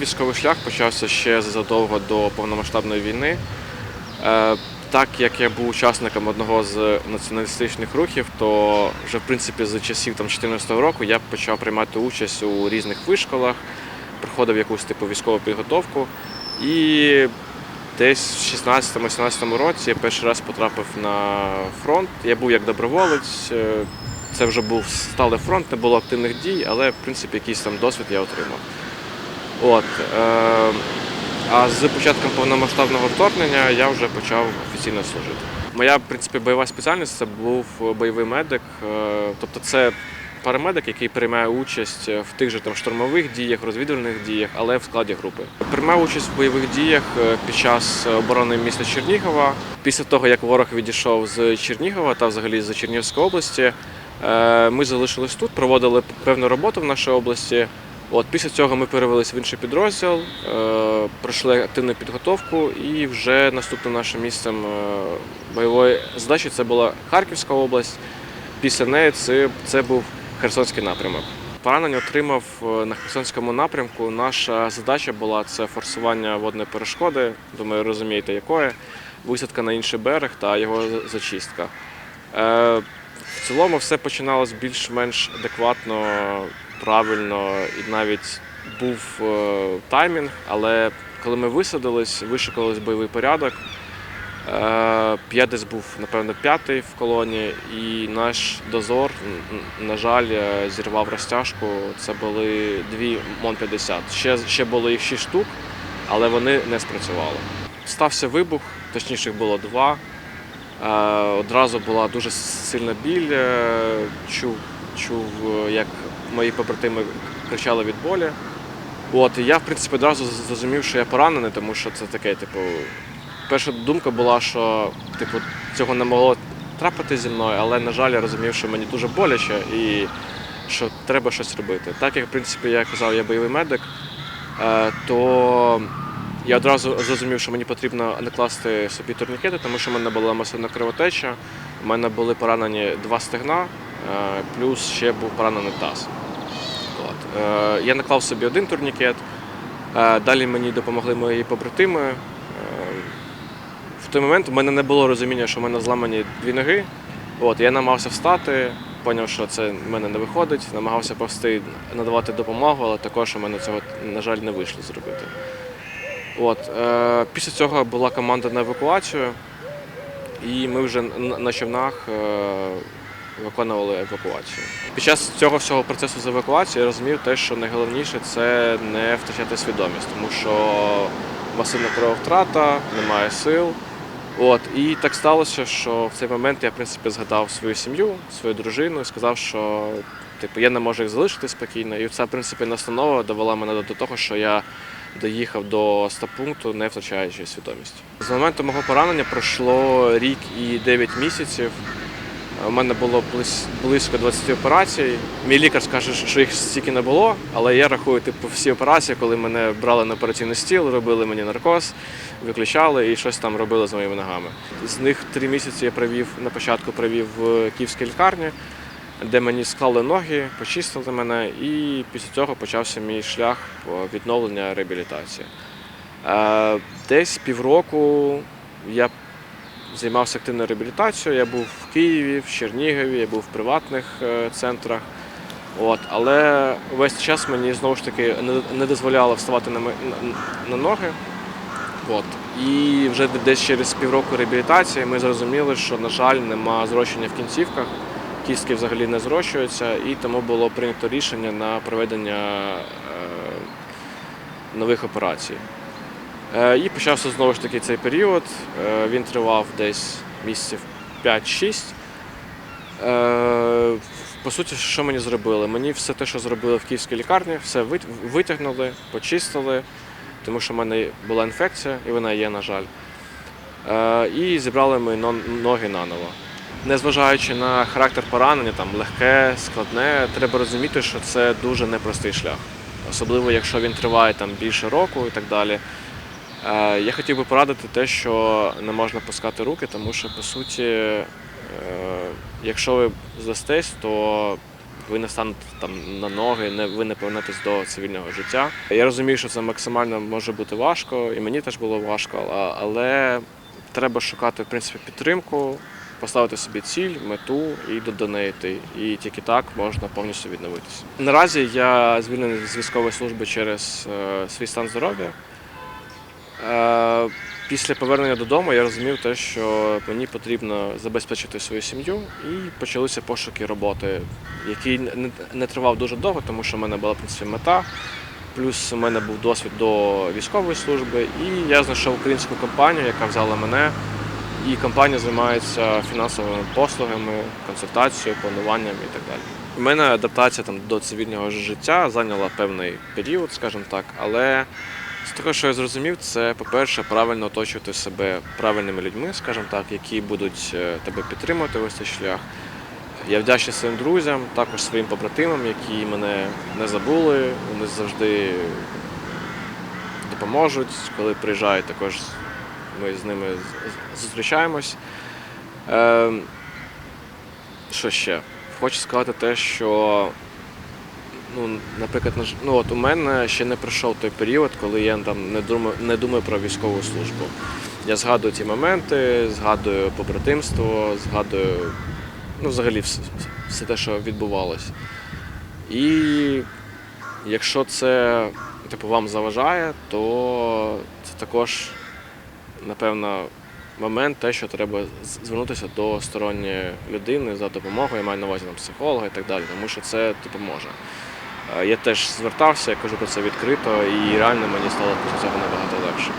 військовий шлях почався ще задовго до повномасштабної війни. Е, Так як я був учасником одного з націоналістичних рухів, то вже в принципі з часів 2014 року я почав приймати участь у різних вишколах, проходив якусь типу військову підготовку. І десь в 16-17 році я перший раз потрапив на фронт. Я був як доброволець. е, Це вже був сталий фронт, не було активних дій, але в принципі якийсь там досвід я отримав. От, е, а з початком повномасштабного вторгнення я вже почав офіційно служити. Моя в принципі, бойова спеціальність це був бойовий медик. е, Тобто це парамедик, який приймає участь в тих же там штурмових діях, розвідувальних діях, але в складі групи. Приймав участь в бойових діях е, під час оборони міста Чернігова. Після того, як ворог відійшов з Чернігова та взагалі з Чернігівської області, е, ми залишились тут, проводили певну роботу в нашій області. От після цього ми перевелись в інший підрозділ, е, пройшли активну підготовку, і вже наступним нашим місцем е, бойової задачі це була Харківська область. Після неї це, це був Херсонський напрямок. Поранення отримав е, на Херсонському напрямку. Наша задача була це форсування водної перешкоди. Думаю, розумієте, якої висадка на інший берег та його зачистка. В цілому все починалось більш-менш адекватно, правильно і навіть був е, таймінг, але коли ми висадились, вишукались бойовий порядок. е, Я десь був, напевно, п'ятий в колоні, і наш дозор, на жаль, е, зірвав розтяжку. Це були дві МОН-50. Ще, ще було їх шість штук, але вони не спрацювали. Стався вибух, точніше їх було два. Е, Одразу була дуже сильна біль. е, Чув, чув, е, як мої побратими кричали від болі. От, і я, в принципі, одразу зрозумів, що я поранений, тому що це таке, типу, перша думка була, що типу, цього не могло трапити зі мною, але, на жаль, я розумів, що мені дуже боляче і що треба щось робити. Так як, в принципі, я казав, я бойовий медик, то я одразу зрозумів, що мені потрібно накласти собі турнікети, тому що в мене була масивна кровотеча, у мене були поранені два стегна, е, плюс ще був поранений таз. От. Е, Я наклав собі один турнікет, е, далі мені допомогли мої побратими. В той момент у мене не було розуміння, що в мене зламані дві ноги. От, я намагався встати, зрозумів, що це в мене не виходить, намагався повсти надавати допомогу, але також у мене цього, на жаль, не вийшло зробити. От, е, після цього була команда на евакуацію, і ми вже на- на човнах е, виконували евакуацію. Під час цього всього процесу з евакуацією я розумів те, що найголовніше це не втрачати свідомість, тому що масивна крововтрата, немає сил. От, і так сталося, що в цей момент я в принципі згадав свою сім'ю, свою дружину і сказав, що типу, я не можу їх залишити спокійно. І ця в принципі настанова довела мене до того, що я доїхав до стаб-пункту, не втрачаючи свідомість. З моменту мого поранення пройшло рік і 9 місяців. У мене було близько 20 операцій. Мій лікар скаже, що їх стільки не було, але я рахую типу, всі операції, коли мене брали на операційний стіл, робили мені наркоз, виключали і щось там робили з моїми ногами. З них три місяці я провів на початку провів в київській лікарні, де мені склали ноги, почистили мене, і після цього почався мій шлях відновлення реабілітації. Е, Десь півроку я займався активною реабілітацією. Я був в Києві, в Чернігові, я був в приватних е, центрах. От, але весь час мені знову ж таки не, дозволяло вставати на, на ноги. От. І вже десь через півроку реабілітації ми зрозуміли, що, на жаль, нема зрощення в кінцівках, кістки взагалі не зрощуються, і тому було прийнято рішення на проведення е, нових операцій. Е, І почався знову ж таки цей період. Е, Він тривав десь місяців 5-6. Е, По суті, що мені зробили? Мені все те, що зробили в київській лікарні, все витягнули, почистили, тому що в мене була інфекція, і вона є, на жаль. І зібрали мої ноги наново. Незважаючи на характер поранення, там легке, складне, треба розуміти, що це дуже непростий шлях. Особливо, якщо він триває там більше року і так далі. Е, Я хотів би порадити те, що не можна пускати руки, тому що по суті, е, якщо ви здастесь, то ви не станете там на ноги, не ви не повернетесь до цивільного життя. Я розумію, що це максимально може бути важко, і мені теж було важко, але треба шукати в принципі підтримку, поставити собі ціль, мету і до, до. І тільки так можна повністю відновитися. Наразі я звільнений з військової служби через е, свій стан здоров'я. Е, Після повернення додому я розумів те, що мені потрібно забезпечити свою сім'ю, і почалися пошуки роботи, який не, не тривав дуже довго, тому що в мене була в принципі мета. Плюс у мене був досвід до військової служби, і я знайшов українську компанію, яка взяла мене. І компанія займається фінансовими послугами, консультацією, плануванням і так далі. У мене адаптація там до цивільного життя зайняла певний період, скажімо так, але з того, що я зрозумів, це, по-перше, правильно оточувати себе правильними людьми, скажімо так, які будуть е, тебе підтримувати весь цей шлях. Я вдячний своїм друзям, також своїм побратимам, які мене не забули. Вони завжди допоможуть. Коли приїжджають, також ми з ними зустрічаємось. Е, що ще? Хочу сказати те, що ну, наприклад, ну, от у мене ще не пройшов той період, коли я там не думаю, не думаю про військову службу. Я згадую ті моменти, згадую побратимство, згадую ну, взагалі все, все те, що відбувалось. І якщо це типу, вам заважає, то це також, напевно, момент, те, що треба звернутися до сторонньої людини за допомогою, я маю на увазі там, психолога і так далі, тому що це допоможе. Е, Я теж звертався, я кажу про це відкрито, і реально мені стало після цього набагато легше.